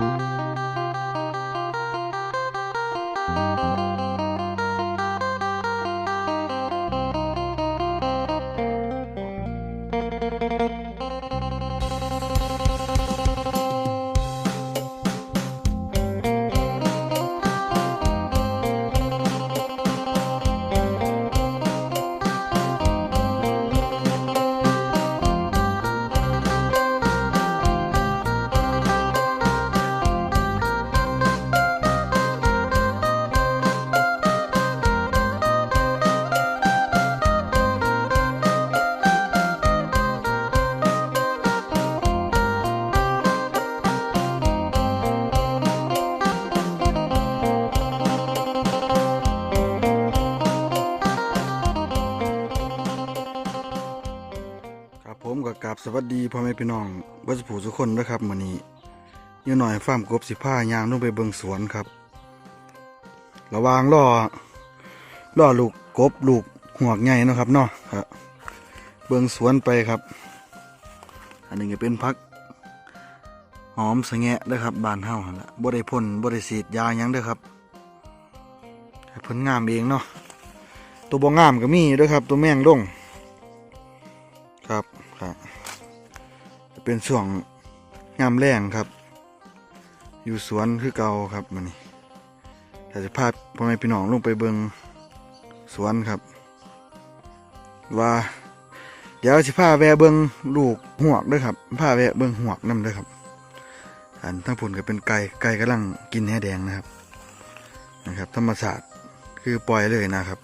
ครั สวัสดีพ่อแม่พี่น้องเบัสผูทุกคนนะครับมื้อนี้ยู่หน่อยฟาร์มกบสิผ้ายางลงไปเบิงสวนครับ ระวางล่อล่อลูกกบลูกหวกใหญ่นะครับเนาะครับเบิงสวนไปครับ อันนี้ก็เป็นพักหอมสะแงะเด้อครับบานเฮาหั่นละบ่ได้พ่นบ่ได้ฉีดยาหยังเด้อครับให้เพิ่นงามเองเนาะตัวบ่งามก็มีเด้อครับ ตัวแมงดงครับครับ เป็นช่วงงามแรงครับ อยู่สวนคือเก่าครับมันนี่แต่จะพาพ่อแม่พี่น้องลงไปเบิงสวนครับ ว่าเดี๋ยวสิพาแวะเบิงลูกหวกด้วยครับพาแวะเบิงหวกนำด้วยครับ อันทั้งผลก็เป็นไก่ไก่กำลังกินแหแดงนะครับนะครับ ธรรมศาสตร์คือปล่อยเลยนะครับ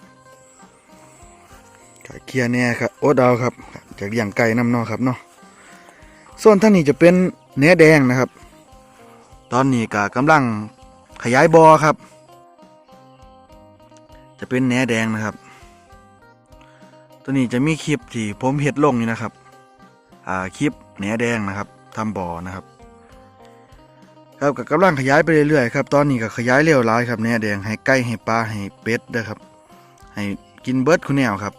ไก็เคียร์เนี่ยครับโอ๊ตเอาครับจากเลี้ยงไก่น้ำนอครับเนาะ ส่วนท่านนี้จะเป็นเนื้อแดงนะครับ ตอนนี้ก็กำลังขยายบอครับ จะเป็นเนื้อแดงนะครับ ตัวนี้จะมีคลิปที่ผมเฮ็ดลงนี่นะครับ อ่าคลิปเนื้อแดงนะครับทำบอนะครับ ครับก็กำลังขยายไปเรื่อยๆครับ ตอนนี้ก็ขยายเร็วหลายครับเนื้อแดงให้ไก่ให้ปลาให้เป็ดนะครับ ให้กินเบิร์ดคุณแนวครับ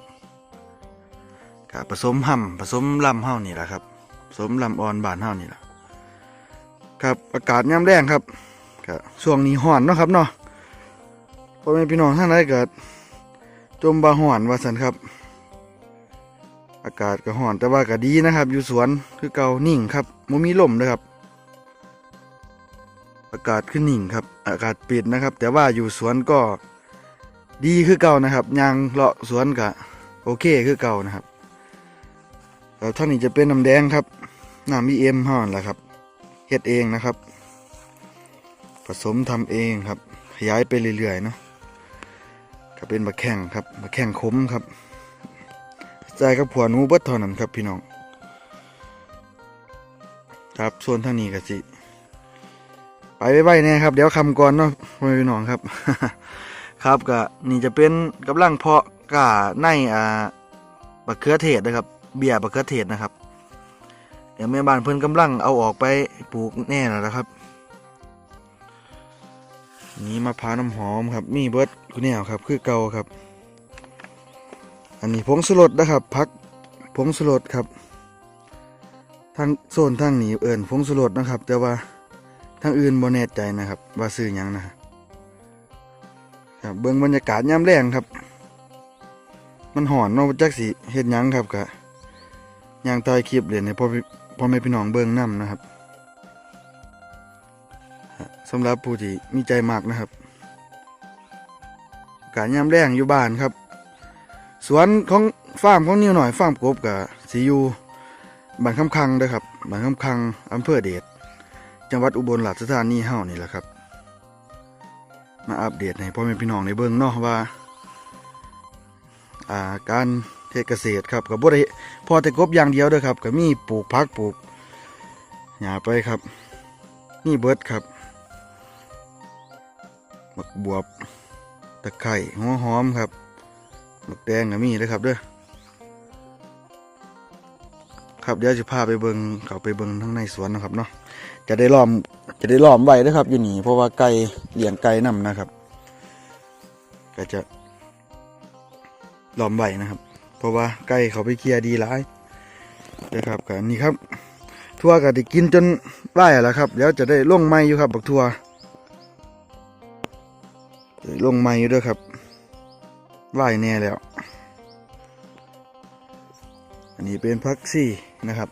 ก็ผสมห่ำผสมลำเฮานี่แหละครับ สมลำอ่อนบานเฮานี่แหละครับอากาศย่ำแรงครับก็ช่วงนี้ห่อนเนาะครับเนาะพ่อแม่พี่น้องท่านใดเกิดจมบาห่อนว่าสันครับ อากาศก็ห่อนแต่ว่าก็ดีนะครับ อยู่สวนคือเก่านิ่งครับมมีลมเลยครับ อากาศขึ้นนิ่งครับ อากาศปิดนะครับ แต่ว่าอยู่สวนก็ดีคือเก่านะครับยางเลาะสวนก็โอเคคือเก่านะครับ แล้วท่านนี้จะเป็นน้ำแดงครับน้ำมีเอ็มห่อนแหละครับเฮ็ดเองนะครับ ผสมทำเองครับ ขยายไปเรื่อยๆเนาะก็เป็นบะแข่งครับบะแข่งขมครับใจกับผัวนูเบิดเท่านั้นครับพี่น้อง ครับส่วนทางนี้ก็สิ ไปไว้ๆแน่ครับ เดี๋ยวคำก่อนเนาะพี่น้องครับ ครับก็นี่จะเป็นกำลังเพาะกาในอ่าบักเขือเทศนะครับ เบียบักเขือเทศนะครับ เดี๋ยวแม่บ้านเพิ่นกำลังเอาออกไปปลูกแน่แล้วนะครับ นี่มะพร้าวน้ำหอมครับ มีเบิดคุณแนวครับ คือเก่าครับ อันนี้ผงสุรสนะครับพักผงสุรสครับทางโซนทางหนีเอิญผงสุรสนะครับ แต่ว่าทางอื่นบ่แน่ใจนะครับ ว่าซื้อหยังนะครับครับเบิ่งบรรยากาศยามแรงครับ มันหอนเนาะจักสิเฮ็ดยังครับกะ ย่างตายคลิปเหรียนให้พ่อพี่พ่อแม่พี่น้องเบิ่งนํนะครับสำหรับผู้ที่มีใจมากนะครับ การยามแรงอยู่บ้านครับ สวนของฟาร์มของนิวหน่อยฟาร์มกบกับสีอยู่บ้านคำคังด้อครับบ้านคำคังอำเภอเดชจังหวัดอุบลราชธานีเฮานี่แหละครับ มาอัปเดตให้พ่อแม่พี่น้องในเบิ่งนาะว่า อ่าการ เทศเกษตรครับกับบ่ได้พอแต่กบอย่างเดียวเด้อครับก็มีปลูกพักปลูกหญ้าไปครับนี่เบิร์ดครับบักบวบตะไคร้หัวหอมครับบักแดงก็มีเด้อครับเด้อครับเดี๋ยวจะพาไปเบิงเขาไปเบิงทั้งในสวนนะครับเนาะจะได้ล้อมจะได้ล้อมไว้นะครับ อยู่นี่เพราะว่าไก่เลี้ยงไก่นํนะครับ ก็จะล้อมไว้นะครับ เพราะว่าไก่เขาไปเคลียร์ดีหลายนะครับกันนี่ครับ ทั่วก็ได้กินจนไล่แล้วครับเดี๋ยวจะได้ล่งไม้อยู่ครับบักทั่วได้ลงไม้อยู่ด้วยครับไล่แน่แล้ว อันนี้เป็นพักซี่นะครับ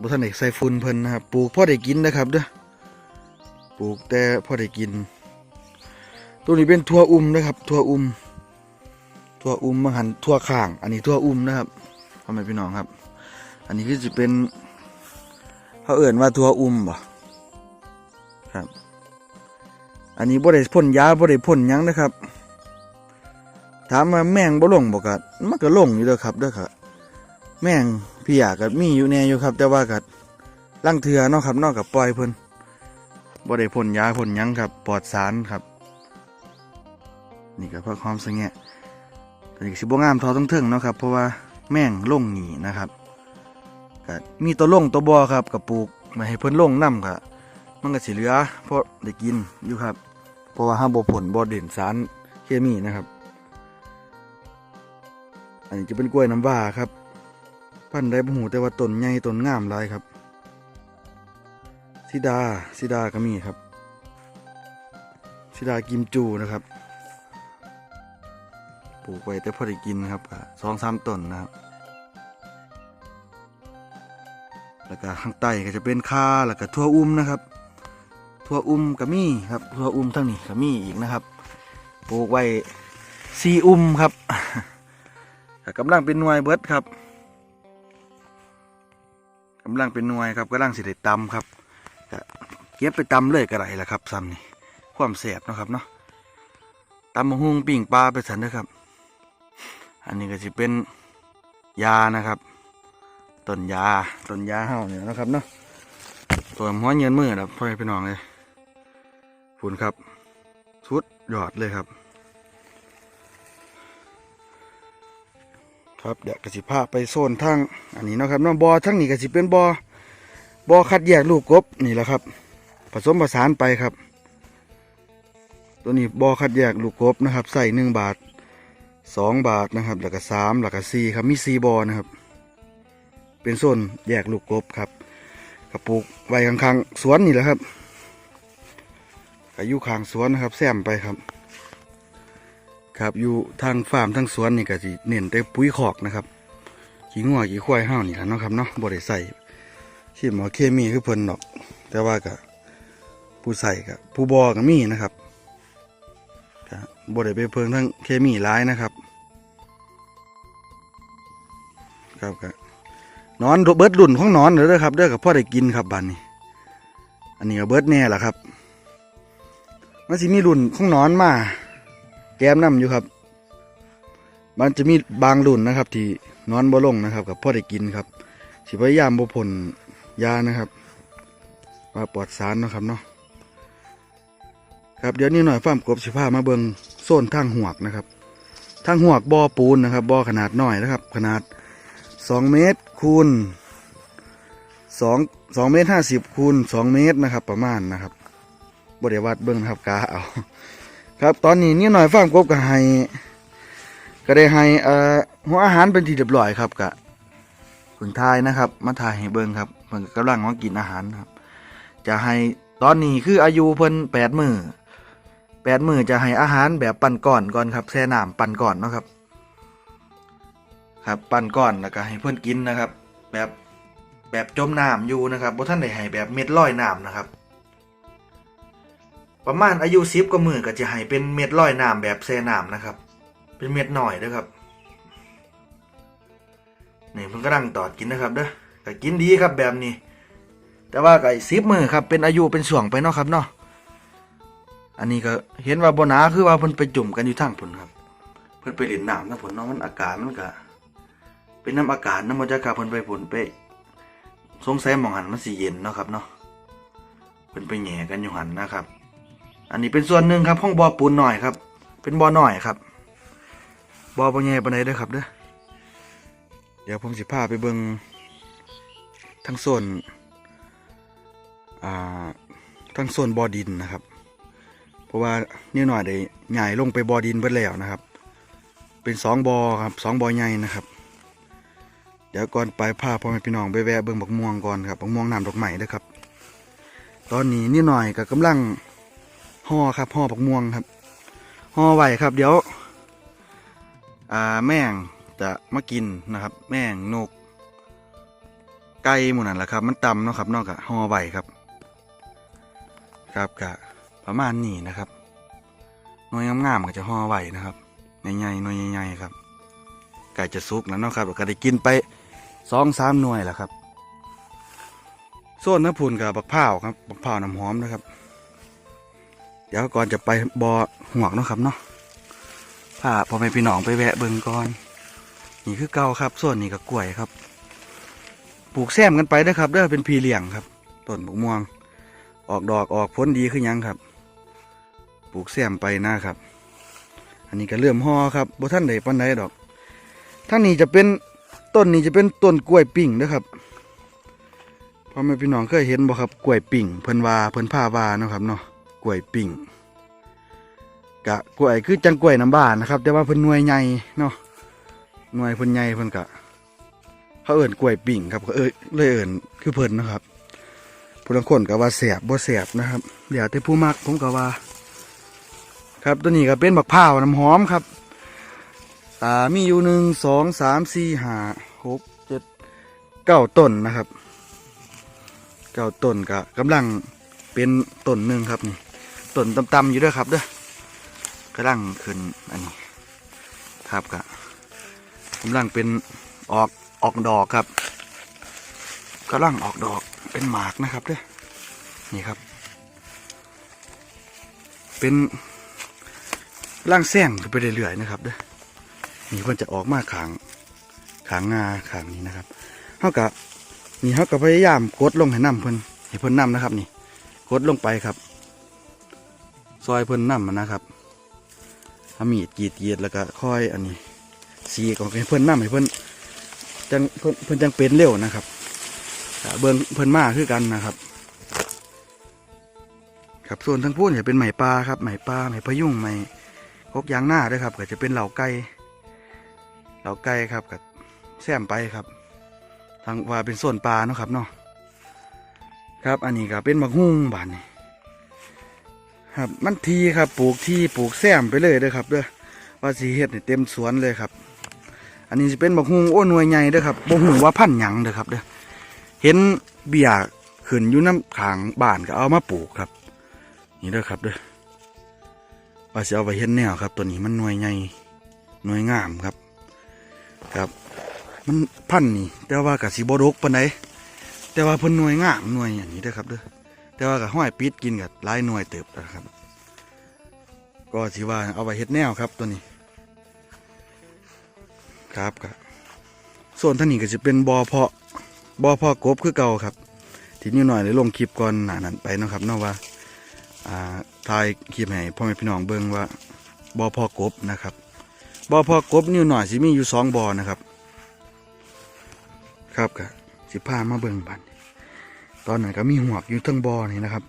บุทันเอกใส่ฝุ่นเพิ่นนะครับ ปลูกพ่อได้กินนะครับเด้อ ปลูกแต่พ่อได้กิน ตัวนี้เป็นทั่วอุ้มนะครับทั่วอุ้มทั่วอุ้มมาหันทั่วข้าง อันนี้ทั่วอุ้มนะครับพ่อแม่พี่น้องครับ อันนี้คือจะเป็นเขาเอื่นว่าทั่วอุ้มบ่ครับ อันนี้บ่ได้พ่นยาบ่ได้พ่นยังนะครับ ถามว่าแมงบ่ลงบ่กะมันก็ลงอยู่เด้อครับเด้อครับแมงพี่อยากก็มีอยู่แน่อยู่ครับ แต่ว่าก็ลังเทือเนาะครับนอกกับปล่อยเพิ่นบ่ได้พ่นยาพ่นยังครับปลอดสารครับ นี่ก็เพื่อความสงะแต่นี่ก็สิบ่งามทอต้องเทิงเนาะครับเพราะว่าแม่งลงหนีนะครับก็มีตัวลงตัวบ่ครับกับปลูกไม่ให้เพิ่นลงนํก็มันก็สิเหลือเพราะได้กินอยู่ครับ เพราะว่าห้ามบ่ผลบ่เด่นสารเคมีนะครับ อันนี้จะเป็นกล้วยน้ำว้าครับ พันได้บ่หูแต่ว่าต้นใหญ่ต้นงามหลายครับสิดาสิดาก็มีครับสิดากิมจูนะครับ ปลูกไว้แต่พอได้กินครับก็สองสามต้นนะครับ แล้วก็ข้างใต้ก็จะเป็นคาแล้วก็ทั่วอุ้มนะครับทั่วอุ้มก็มีครับทั่วอุ้มทั้งนี้ก็มีอีกนะครับ ปลูกไว้ซีอุ้มครับกำลังเป็นหน่วยเบิร์ดครับกำลังเป็นหน่วยครับกำลังสิได้ตำครับก็เก็บไปตำเลยก็ได้ละครับซ้ำนี่ความแสบนะครับเนาะตำมะฮุงปิ่งปลาไปสันเด้อครับ อันนี้ก็จะเป็นยานะครับต้นยาต้นยาเฮาเนี่ยนะครับเนาะตัวหัวเงินมือครับพ่อพี่น้องเลยฝุ่นครับชุดยอดเลยครับ ครับเดี๋ยวกสิพาไปโซนทางอันนี้นะครับน้องบอทั้งนี้กสิเป็นบอบอคัดแยกลูกกบนี่แหละครับ ผสมผสานไปครับ ตัวนี้บอคัดแยกลูกกบนะครับ ใส่หนึ่งบาท สองบาทนะครับแล้วก็สามแล้วก็สี่ครับมีสี่บอนะครับ เป็นโซนแยกลูกกบครับกระปลูกไว้ข้างๆสวนนี่แหละครับก็อยู่ข้างสวนนะครับ แซมไปครับ ครับอยู่ทางฟาร์มทางสวนนี่ก็สิเน้นแต่ปุ๋ยคอกนะครับขี้งัวขี้ควายห้าวนี่แหละเนาะครับเนาะบ่ได้ใส่ที่หมอเคมีคือเพิ่นดอก แต่ว่าก็ผู้ใส่ก็ผู้บอก็มีนะครับ บดไปเพิ่งทั้งเคมีหลายนะครับ ครับก็นอนเบิร์ดรุ่นของนอนเด้อครับเด้อกับพ่อได้กินครับบัดนี้ อันนี้ก็เบิร์ดแน่ละครับมันสิมีรุ่นของนอนมาแก้มน้ำอยู่ครับ มันจะมีบางรุ่นนะครับ ที่นอนบ่ลงนะครับ กับพ่อได้กินครับสิพยายามบ่ผลยานะครับว่าปลอดสารนะครับเนาะ ครับเดี๋ยวนี้หน่อยฟ้าร์มกบสิพามาเบิงโซนทางหวกนะครับทางหวกบ่อปูนนะครับบ่อขนาดน้อยนะครับ ขนาดสองเมตรคูณสองสองเมตรห้าสิบคูณสองเมตรนะครับ ประมาณนะครับบริวัดเบิ้งนะครับกาเอาครับตอนนี้นี่หน่อยฟ้าร์มกบก็ให้ก็ได้ให้เอ่อหัวอาหารเป็นที่เรียบร้อยครับกะผลทายนะครับ มาถ่ายให้เบิ่งครับเพิ่นกำลังมากินอาหารครับ จะให้ตอนนี้คืออายุเพิ่นแปดมือ แปดมือจะให้อาหารแบบปั่นก่อนก่อนครับแช่น้ำปั่นก่อนเนาะครับ ครับปั่นก่อนแล้วก็ให้เพิ่อนกินนะครับ แบบแบบจมน้ำอยู่นะครับบ่ท่านได้ให้แบบเม็ดลอยน้ำนะครับ ประมาณอายุสิบกว่ามือก็จะให้เป็นเม็ดลอยน้ำแบบแช่น้ำนะครับ เป็นเม็ดหน่อยเด้อครับนี่เพิ่นกำลังตอดกินนะครับเด้อก็กินดีครับแบบนี้ แต่ว่าก็สิบมือครับเป็นอายุเป็นส่วงไปเนาะครับเนาะ อันนี้ก็เห็นว่าบหนาคือว่าเพิ่นไปจุ่มกันอยู่ทางผลครับ เพิ่นไปเล่นน้ำนะผลเนาะมันอากาศมันก็เป็นน้ำอากาศน้ำมันจะกาเพิ่นไปผลไปสงสัยมองหันมันสีเย็นเนาะครับเนาะเพิ่นไปแหย่กันอยู่หันนะครับ อันนี้เป็นส่วนหนึ่งครับห้องบ่อปูนหน่อยครับ เป็นบ่อหน่อยครับบ่อบ่ใหญ่ปานใดเด้อครับเด้อเดี๋ยวผมสิพาไปเบิ่งทั้งโซนอ่าทั้งโซนบ่อดินนะครับ เพราะว่านี่หน่อยได้ใหญ่ลงไปบ่อดินเบิดแล้วนะครับ เป็นสองบ่อครับสองบ่อใหญ่นะครับ เดี๋ยวก่อนไปพาพ่อแม่พี่น้องไปแวะเบิ่งบักม่วงก่อนครับบักม่วงน้ำดอกไม้เด้อครับ ตอนนี้นี่หน่อยก็กำลังห่อครับห่อบักม่วงครับห่อไว้ครับ เดี๋ยวอ่าแม่งจะมากินนะครับ แม่งนกไก่หมูนั่นแหละครับ มันตำเนาะครับนอกจากห่อไว้ครับ ครับกะ ประมาณนี้นะครับหน่วยงามๆก็จะห่อไหวนะครับใหญ่ๆหน่วยใหญ่ๆครับไก่จะสุกแล้วเนาะครับแล้วก็ได้กินไปสองสามหน่วยแหละครับส่วนน้ำพุนกับบักพร้าครับบักพร้าน้ำหอมนะครับ เดี๋ยวก่อนจะไปบอหวกเนาะครับเนาะพาพอแม่พี่น้องไปแวะเบิงก่อน นี่คือเก่าครับส่วนนี้ก็กล้วยครับ ปลูกแซมกันไปเด้อครับเด้อเป็นพีเหลี้ยงครับต้นบุกม่วง ออกดอกออกผลดีขึ้นยังครับ ปลูกแซมไปนะครับ อันนี้ก็เริ่มห่อครับบ่ท่านใดปันใดดอกท่างนี้จะเป็นต้นนี้จะเป็นต้นกล้วยปิ่งนะครับพ่อแม่พี่น้องเคยเห็นบ่ครับกล้วยปิ่งเพิ่นว่าเพิ่นผ้าวานะครับเนาะกล้วยปิ่งกะกล้วยคือจังกล้วยน้ำบ้านนะครับ แต่ว่าเพิ่นหน่วยใหญ่เนาะหน่วยเพิ่นใหญ่เพิ่นกะเขาเอิ่นกล้วยปิ่งครับเขาเอ้ยเลยเอิ่นคือเพิ่นนะครับผู้ลังคนก็ว่าแสบบ่แสบนะครับเดี๋ยวแต่ผู้มักผมก็ว่า ครับตัวนี้ก็เป็นบักพร้าวน้ำหอมครับอ่ามีอยู่หนึ่งสองสามสี่ห้าหกเจ็ดเก้าต้นนะครับเก้าต้นก็กำลังเป็นต้นหนึ่งครับนี่ต้นต่ำๆอยู่ด้วยครับเด้อกำลังขึ้นอันนี้ครับก็กำลังเป็นออกออกดอกครับกำลังออกดอกเป็นหมากนะครับเด้อนี่ครับ เป็น ร่างแซงไปเรื่อยๆนะครับเด้อนี่เพิ่นจะออกมาขางขางงาขางนี้นะครับเท่ากับนี่เท่ากับพยายามกดลงให้น้ำเพิ่นให้เพิ่นน้ำนะครับ นี่กดลงไปครับ ซอยเพิ่นน้ำมันนะครับเอามีดกีดกรีดแล้วก็ค่อยอันนี้ สีของให้เพิ่นน้ำให้เพิ่นจังเพิ่นเพิ่นจังเป็นเร็วนะครับเบิ่งเพิ่นมาคือกันนะครับครับส่วนทั้งพูนจะเป็นไหมปลาครับไหมปลาไหมพะยุงไหม กกยางหน้าด้วยครับก็จะเป็นเหล่าไก่เหล่าไก่ครับกับแซมไปครับ ทางว่าเป็นส่วนปลาเนาะครับเนาะครับ อันนี้ก็เป็นมะฮุ่งบานนี่ครับมันทีครับปลูกที่ปลูกแซมไปเลยเด้อครับเด้อว่าสีเฮ็ดนี่เต็มสวนเลยครับ อันนี้จะเป็นบักฮุงโอ้หน่วยใหญ่เด้อครับบ่ฮู้ว่าพันหยังเด้อครับเด้อเห็นเบียขึ้นอยู่น้ำขางบ้านก็เอามาปลูกครับ นี่เด้อครับเด้อ ว่าสิเอาไปเห็นแนวครับ ตัวนี้มันหน่วยใหญ่หน่วยงามครับ ครับ มันพันนี่ แต่ว่ากับสีบดกปานใดแต่ว่าเพิ่นหน่วยงามหน่วยอย่างนี้ด้ครับเด้อแต่ว่ากับห้อยปิดกินกับหลายหน่วยเติบนะครับ ก็สิว่าเอาไปเฮ็ดแนวครับตัวนี้ ครับครับส่วนท่านี้ก็จะเป็นบอเพาะบอเพาะกบคือเก่าครับ ทีนี้หน่อยเลยลงคลิปก่อนหนานั้นไปนะครับเนาะว่า ถ่ายคลิปให้พ่อแม่พี่น้องเบิ่งว่าบ่อพาะกบนะครับบ่อพาะกบนิ้วหน่อยสิมีอยู่สองบ่อนะครับ ครับกะสิพามาเบิ่งบันตอนนั้นก็มีหัวกอยู่ทั้งบ่อนี่นะครับ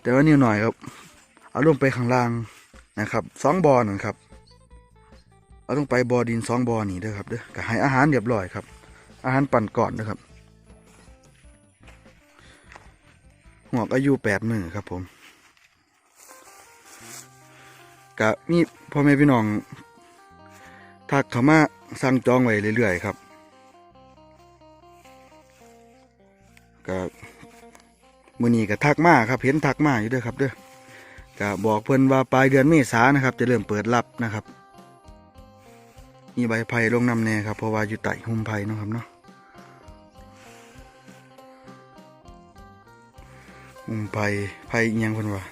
แต่ว่านิ้วหน่อยครับเอาลงไปข้างล่างนะครับสองบ่อนั่นครับเอาต้องไปบ่อดินสองบ่อนี่เด้อครับเด้อก็ให้อาหารเรียบร้อยครับ อาหารปั่นก่อนนะครับหวกอายุแปดมือครับผม กะมีพ่อแม่พี่น้องทักเขามาสั่งจองไว้เรื่อยๆครับกะมือนี้ก็ทักมาครับ เห็นทักมาอยู่ด้อครับเด้อกะบอกเพิ่นว่าปลายเดือนเมษานะครับ จะเริ่มเปิดรับนะครับ มีใบไผ่ลงนำแน่ครับเพราะว่าอยู่ใต้หุ่มไผ่เนาะครับเนาะหุ่มไผ่ไผ่อิหยังคนว่า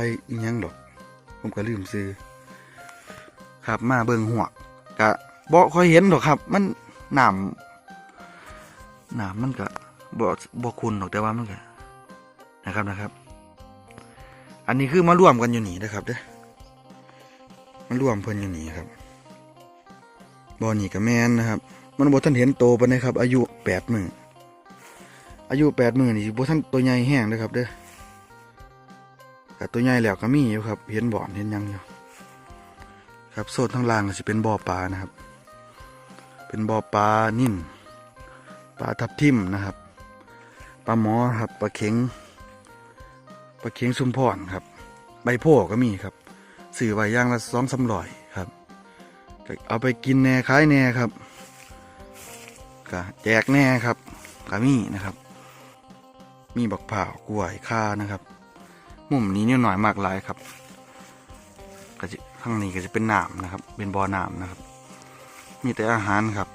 ไผ่อิหยังดอก ผมก็ลืมซื้อครับมาเบิ่งหัวกะบ่ค่อยเห็นดอกครับ มันหนามหนามมันก็บ่บ่คุณดอกแต่ว่ามันก็นะครับนะครับ อันนี้คือมาร่วมกันอยู่นี่นะครับเด้อมันรวมเพิ่นอยู่นี่ครับบอนี่กับแมนนะครับ มันบ่ท่านเห็นโตปานใดครับ อายุแปดมืออายุแปดมือนี่บ่ท่านตัวใหญ่แห้งเลยครับเด้อ ตัวใหญ่แล้วก็มีอยู่ครับ เห็นบ่อนเห็นยังอยู่ครับโซนทางล่างก็สิเป็นบ่อปลานะครับ เป็นบ่อปลานิ่นปลาทับทิมนะครับปลาหมอครับปลาเข็งปลาเข็งชุมพรครับ ใบโพก็มีครับสื่อใบย่างละสองสามร้อยครับเอาไปกินแหน่ขายแหน่ครับก็แจกแหน่ครับก็มีนะครับ มีบักเผากล้วยข่านะครับ มุมนี้เนี่ยหน่อยมากหลายครับก็จะข้างนี้ก็จะเป็นน้ำนะครับ เป็นบ่อน้ำนะครับ มีแต่อาหารครับ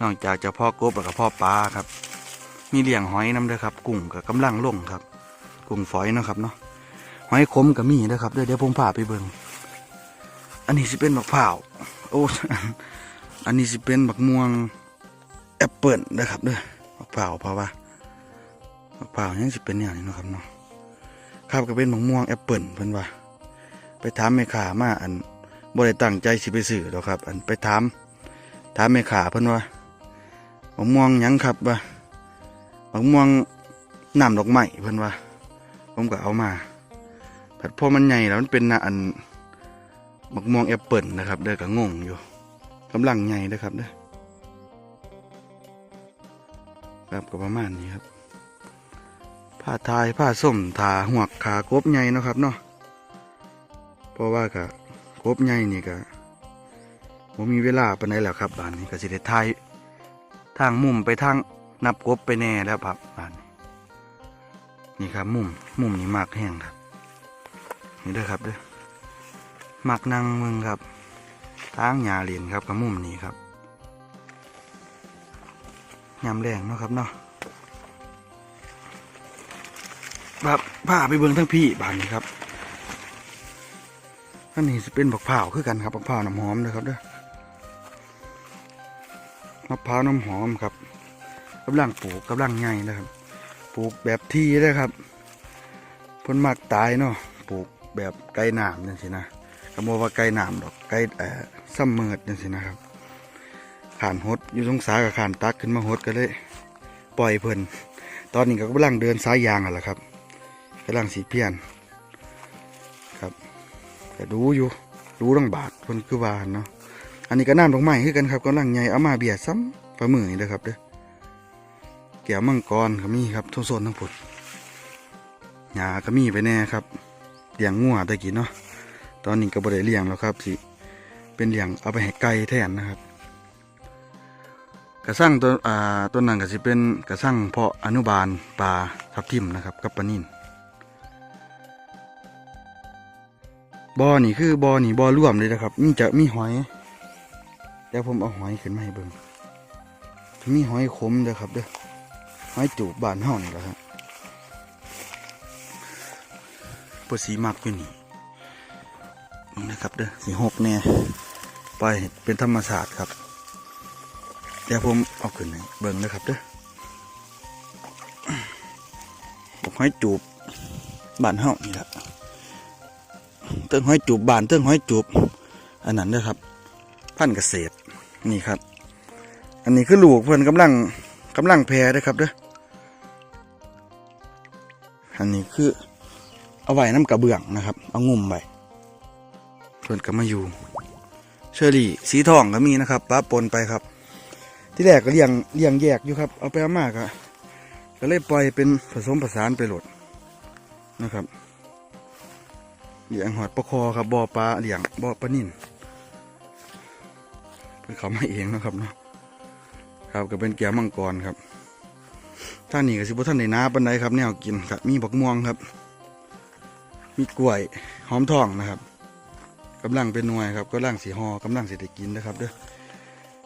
นอกจากจะพ่อกบแล้วก็พ่อปลาครับ มีเลี้ยงหอยน้ำด้วยครับ กุ้งกับกำลังลงครับ กุ้งฝอยเนาะครับเนาะหอยขมก็มีนะครับเดี๋ยวเดี๋ยวผมพาไปเบิ่งอันนี้สิเป็นบักเผาวโอ้อันนี้สิเป็นบักม่วงแอปเปิลนะครับเด้อบักเผาวเพราะว่าบักเผาวยังสิเป็นอย่างนี้นะครับเนาะ ครับก็เป็นบักม่วงแอปเปิลเพิ่นว่าไปถามแม่ค้ามาอันบ่ได้ตั้งใจสิไปซื้อหรอกครับ อันไปถามถามแม่ค้าเพิ่นว่าบักม่วงยังครับว่าบักม่วงน้ำดอกไม้เพิ่นว่า ผมก็เอามาผัดพอมันใหญ่แล้วมันเป็นนะอันบักม่วงแอปเปิลนะครับ เด้อก็งงอยู่กำลังใหญ่เด้อครับเด้อครับก็ประมาณนี้ครับ ผ้าทายผ้าส้มทาหัวกขากบใหญ่นะครับเนาะเพราะว่าก็กบใหญ่นี่ก็ผมมีเวลาไปานแล้วครับบ้านนี้ก็สิได้ทายทางมุมไปทางนับกบไปแน่แล้วครับบ้านนี้นี่ครับมุมมุมนี้มากแห้งครับนี่เด้อครับเด้อมักนั่งมึงครับทางหญ้าเหรียญครับกับมุมนี้ครับยามแรงเนาะครับเนาะ แบบผ้าไปเบิ่งทั้งพี่บานนี้ครับอันนี้จะเป็นบักพร้าวคือกันครับบักพร้าวน้ำหอมนะครับเด้อมะพร้าวน้ำหอมครับกำลังปลูกกำลังใหญ่นะครับ ปลูกแบบที่เลยครับพิ่นมักตายเนาะปลูกแบบไก่น้ำจังสินะก็บอกว่าไก่น้ำดอกไก่เอ่อซ้ำเมิดจังสินะครับขานหดอยู่สงสากับขานตักขึ้นมาหดก็เลย ปล่อยเพลินตอนนี้ก็กำลังเดินสายยางอะแหละครับ กำลังสีเพี้ยนครับแต่ดูอยู่รู้ตั้งบาทคนคือวานเนาะอันนี้ก็น้ำดอกไม้คือกันครับกำลังใหญ่เอามาเบียดซ้ำฝ่ามือนี่เลยครับเด้อแก้วมังกรก็มีครับทุกโซนทั้งผุดหญ้าก็มีไปแน่ครับเลี้ยงงัวตะกี้เนาะตอนนี้ก็บ่ได้เลี้ยงแล้วครับสิเป็นเลี้ยงเอาไปให้ไก่แทนนะครับ กระสั่งตัวอ่าตัวนั้นก็สิเป็นกระสั่งเพาะอนุบาลปลาทับทิมนะครับกับปลานิ่น บ่อนี่คือบ่อนี่บ่อร่วมเลยนะครับมีจะมีหอยเดี๋ยวผมเอาหอยขึ้นมาให้เบิ่งมีหอยขมเด้อครับเด้อหอยจูบบานเฮานี่แหละครับเปิดสีมักอยู่นี่นี่นะครับเด้อสีหกแน่ไปล่อยให้เป็นธรรมศาสตร์ครับเดี๋ยวผมเอาขึ้นให้เบิ่งนะครับเด้อบอกหอยจูบบานเฮานี่แหละ เติ้งห้อยจูบบานเติ้งห้อยจูบอันนั้นนะครับ พันธุ์เกษตรนี่ครับ อันนี้คือลูกเพื่อนกำลังกำลังแพร่เด้อครับเด้ออันนี้คือเอาไว้น้ำกระเบื้องนะครับ เอางุ่มไว้เพื่อนก็มาอยู่ เชอรี่สีทองก็มีนะครับป้าปนไปครับ ที่แรกก็เลี้ยงเลี้ยงแยกอยู่ครับ เอาไปเอามากอะก็เลยปล่อยเป็นผสมผสานไปโหลดนะครับ เลี้ยงหอดปลาคอครับบ่อปลาเลี้ยงบ่อปลานิ่นเป็นเขามาเองนะครับเนาะครับก็เป็นแก้มังกรครับท่านนี่ก็สิบ่ท่านในน้าปันไดครับแนวกินครับมีบักม่วงครับ มีกล้วยหอมทองนะครับกำลังเป็นหน่วยครับกำลังสีหอกำลังสิได้กินนะครับเด้อ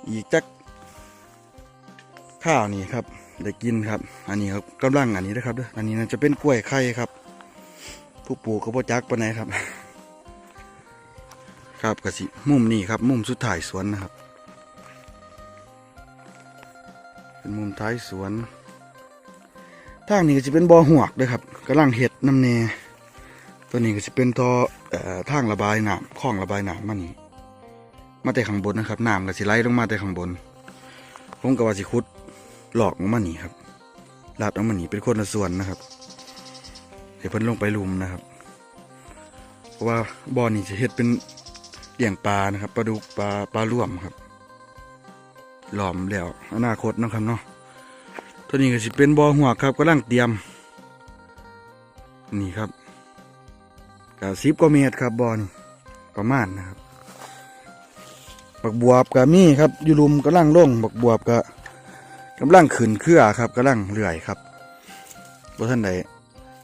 อีกจักข้าวนี่ครับได้กินครับ อันนี้ครับกำลังอันนี้นะครับเด้ออันนี้น่าจะเป็นกล้วยไข่ครับ ผู้ปลูกก็บ่จักปานไหนครับ ครับกระสิมุมนี้ครับ มุมสุดท้ายสวนนะครับ เป็นมุมท้ายสวนทางนี้ก็จะเป็นบ่อหวกด้วยครับกำลังเห็ดน้ำเนตัวนี้ก็จะเป็นท่ออทางระบายน้ำคลองระบายน้ำมานี่มาแต่ข้างบนนะครับน้ำก็สิไหลลงมาแต่ข้างบนผมก็ว่าสิขุดหลอกมานี่ครับลาดลงมานี่เป็นคนละส่วนนะครับ เดี๋ยวเพิ่นลงไปลุมนะครับ เพราะว่าบ่อนี่จะเฮ็ดเป็นเลี้ยงปลานะครับปลาดุกปลาปลาร่วมครับ หลอมแล้วอนาคตนะครับเนาะตัวนี้ก็สิเป็นบ่อหัวครับกำลังเตรียม นี่ครับกะสิบกว่าเมตรครับบ่อนี่ประมาณนะครับบักบวบกะมีครับอยู่ลุมกำลังลงบักบวบกะกำลังขึ้นเครือครับกำลังเลื่อยครับบ่ท่านใด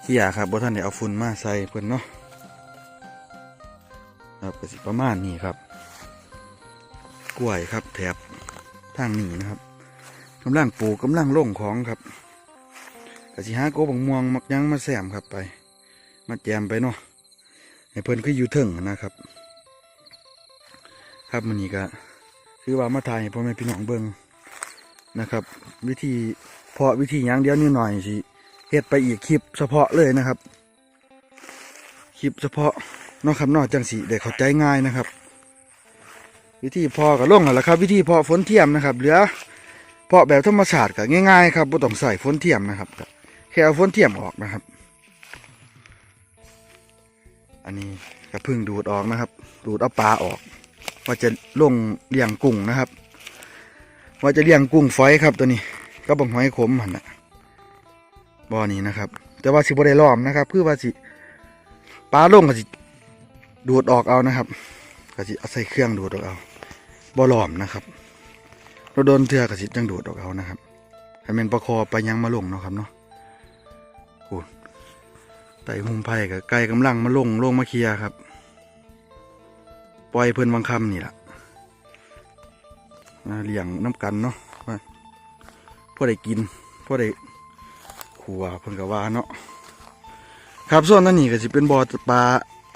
ขี่ยาครับบ่ท่านใดเอาฝุ่นมาใส่เพิ่นเนาะครับก็สิประมาณนี้ครับ กล้วยครับ แถบทางนี้นะครับกำลังปลูกกำลังล่งของครับกสิหาโกบังม่วงมักยังมาแซมครับไป มาแจมไปเนาะให้เพิ่นคืออยู่เถิงนะครับ ครับมันนี้ก็คือว่ามาถ่ายให้พ่อแม่พี่น้องเบิ่งนะครับ วิธีเพาะวิธียังเดียวนิดหน่อยสิ เฮ็ดไปอีกคลิปเฉพาะเลยนะครับ คลิปเฉพาะนาะครับเนอกจังสีได้เข้าใจง่ายนะครับ วิธีพอกับล่งแล้วครับ วิธีพาะฝนเทียมนะครับเหลือเพาะแบบธรรมชาติก็ง่ายๆครับบ่ต้องใส่ฝนเทียมนะครับก็แค่เอาฝนเทียมออกนะครับ อันนี้ก็เพึ่งดูดออกนะครับ ดูดเอาปลาออก ว่าจะลงเลี้ยงกุ้งนะครับ ว่าจะเลี้ยงกุ้งฝอยครับตัวนี้ ก็บังหอยขมหันนะ บ่อนี้นะครับ แต่ว่าสิบ่ได้ล้อมนะครับคือว่าสิปลาลงก็สิดูดออกเอานะครับก็สิเอาใส่เครื่องดูดออกเอาบ่ล้อมนะครับเราโดนเทือกสิจังดูดออกเอานะครับให้แมันประคอไปยังมาลงเนาะครับเนาะโอ้ไต่หุ่มไผ่กับไก่กำลังมาลงลงมาเคลียครับ ปล่อยเพิ่นวังคำนี่แหละเลี้ยงน้ำกันเนาะพ่อได้กินพ่อได้ ขัวเพิ่นก็ว่าเนาะครับส่วนนั้นนี่ก็สิเป็นบ่อปลา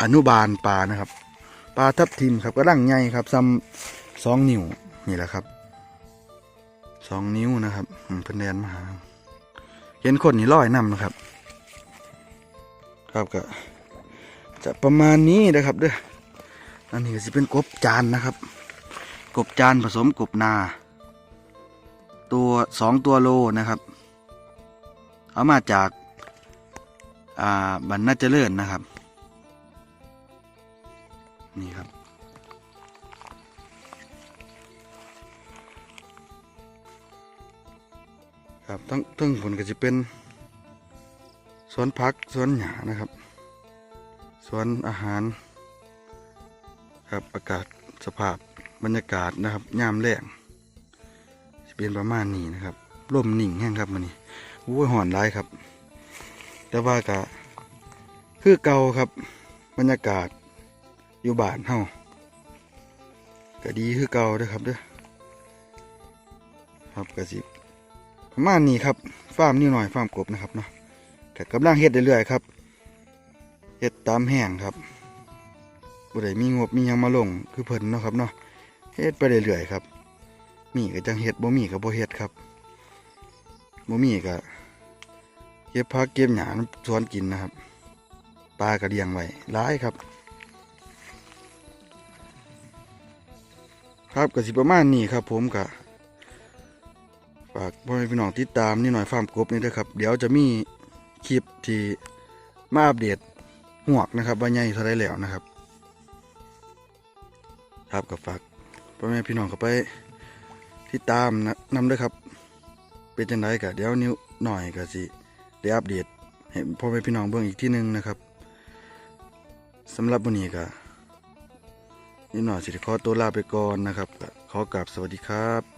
อนุบาลปลานะครับปลาทับทิมครับก็ร่างใหญ่ครับซ้ำสองนิ้วนี่แหละครับสองนิ้วนะครับเพิ่นแดนมาหาเห็นคนนี่ลอยน้ำนะครับ ครับก็จะประมาณนี้นะครับเด้ออันนี้ก็สิเป็นกบจานนะครับ กบจานผสมกบนา ตัวสองตัวโลนะครับ เอามาจากาบรรณาเจริญนะครับ นี่ครับ ครับทั้งทั้งผลก็จะเป็นสวนพักสวนหญ้านะครับสวนอาหารครับอากาศสภาพบรรยากาศนะครับยามแรงจะเป็นประมาณนี้นะครับลมนิ่งแห้งครับมันนี่โอ้ยหอนร้ายครับ แต่ว่ากะคือเก่าครับ บรรยากาศอยู่บ้านเฮาก็ดีคือเก่าด้อครับเด้อครับกะสิประมาณนี้ครับฟาร์มนี่หน่อยฟาร์มกบนะครับเนาะแต่กำลังเฮ็ดเรื่อยๆครับเฮ็ดตามแห้งครับบ่ได้มีงบมียังมาลงคือเพิ่นเนาะครับเนาะเฮ็ดไปเรื่อยๆครับ มีก็จังเฮ็ดบ่มีก็บ่เฮ็ดครับบ่มีก็ เก็บผักเก็บหญ้าน้ำสวนกินนะครับ ปลาก็เลี้ยงไว้หลายครับ ครับกสิประมาณนี้ครับ ผมก็ฝากพ่อแม่พี่น้องติดตามนี่หน่อยฟาร์มกบนี่ด้วยครับ เดี๋ยวจะมีคลิปที่มาอัปเดตหวกนะครับว่าใหญ่เท่าไรแล้วนะครับ ครับก็ฝากพ่อแม่พี่น้องเข้าไปติดตามนะนำด้วยครับ เป็นจังไดก็เดี๋ยวนิ้วหน่อยก็สิ ได้อัปเดตให้พ่อแม่พี่น้องเบิ่งอีกที่หนึ่งนะครับสำหรับวันนี้ก็นี่หน่อยสิขอตัวลาไปก่อนนะครับขอกราบสวัสดีครับ